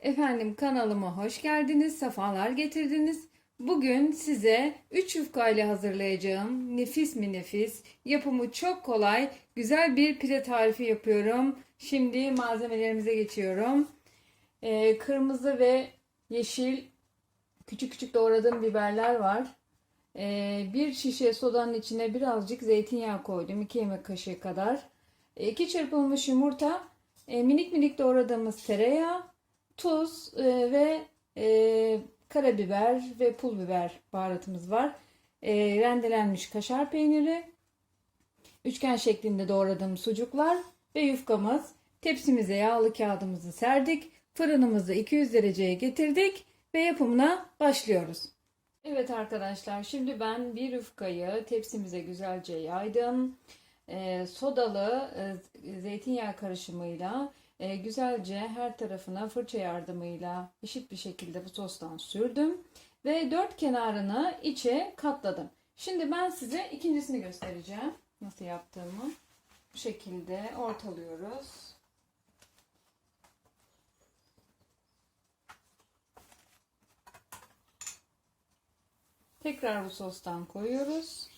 Efendim kanalıma hoş geldiniz, sefalar getirdiniz. Bugün size 3 yufka ile hazırlayacağım nefis mi nefis, yapımı çok kolay, güzel bir pide tarifi yapıyorum. Şimdi malzemelerimize geçiyorum. Ee, kırmızı ve yeşil küçük küçük doğradığım biberler var. Ee, bir şişe sodanın içine birazcık zeytinyağı koydum. 2 yemek kaşığı kadar. 2 çırpılmış yumurta, e, minik minik doğradığımız tereyağı, tuz e, ve e, karabiber ve pul biber baharatımız var. E, rendelenmiş kaşar peyniri, üçgen şeklinde doğradığım sucuklar ve yufkamız. Tepsimize yağlı kağıdımızı serdik. Fırınımızı 200 dereceye getirdik ve yapımına başlıyoruz. Evet arkadaşlar şimdi ben bir yufkayı tepsimize güzelce yaydım. E, sodalı e, zeytinyağı karışımıyla e, güzelce her tarafına fırça yardımıyla eşit bir şekilde bu sostan sürdüm. Ve dört kenarını içe katladım. Şimdi ben size ikincisini göstereceğim. Nasıl yaptığımı. Bu şekilde ortalıyoruz. Tekrar bu sostan koyuyoruz.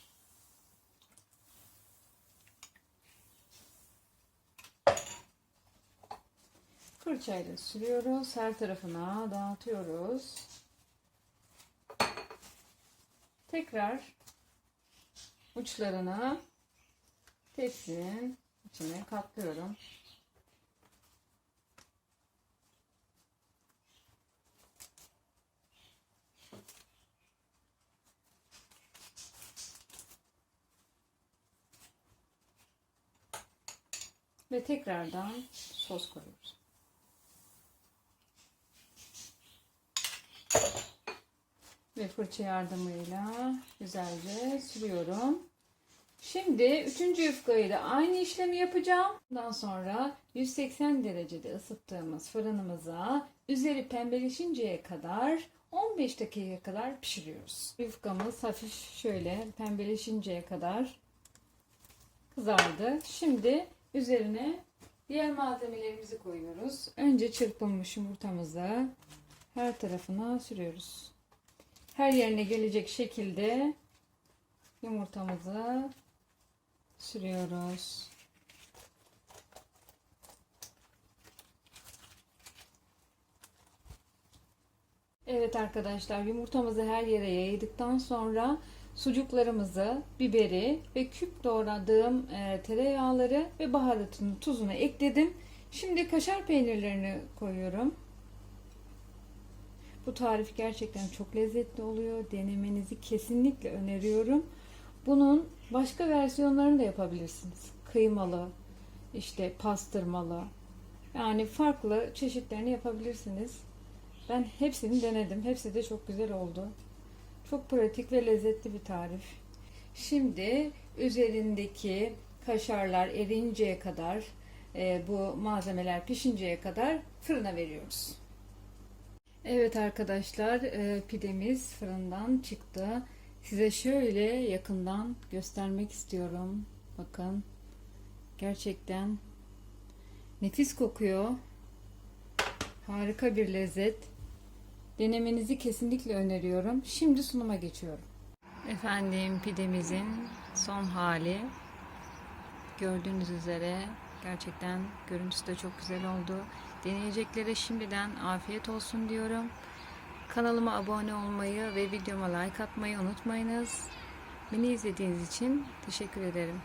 Fırçayla sürüyoruz. Her tarafına dağıtıyoruz. Tekrar uçlarına tepsinin içine katlıyorum. Ve tekrardan sos koyuyoruz. Ve fırça yardımıyla güzelce sürüyorum. Şimdi üçüncü yufkayı da aynı işlemi yapacağım. Ondan sonra 180 derecede ısıttığımız fırınımıza üzeri pembeleşinceye kadar 15 dakika kadar pişiriyoruz. Yufkamız hafif şöyle pembeleşinceye kadar kızardı. Şimdi üzerine diğer malzemelerimizi koyuyoruz. Önce çırpılmış yumurtamızı her tarafına sürüyoruz. Her yerine gelecek şekilde yumurtamızı sürüyoruz. Evet arkadaşlar yumurtamızı her yere yaydıktan sonra sucuklarımızı, biberi ve küp doğradığım e, tereyağları ve baharatını, tuzunu ekledim. Şimdi kaşar peynirlerini koyuyorum. Bu tarif gerçekten çok lezzetli oluyor. Denemenizi kesinlikle öneriyorum. Bunun başka versiyonlarını da yapabilirsiniz. Kıymalı, işte pastırmalı. Yani farklı çeşitlerini yapabilirsiniz. Ben hepsini denedim. Hepsi de çok güzel oldu. Çok pratik ve lezzetli bir tarif. Şimdi üzerindeki kaşarlar erinceye kadar, e, bu malzemeler pişinceye kadar fırına veriyoruz. Evet arkadaşlar e, pidemiz fırından çıktı. Size şöyle yakından göstermek istiyorum. Bakın gerçekten nefis kokuyor. Harika bir lezzet. Denemenizi kesinlikle öneriyorum. Şimdi sunuma geçiyorum. Efendim pidemizin son hali. Gördüğünüz üzere gerçekten görüntüsü de çok güzel oldu. Deneyeceklere şimdiden afiyet olsun diyorum. Kanalıma abone olmayı ve videoma like atmayı unutmayınız. Beni izlediğiniz için teşekkür ederim.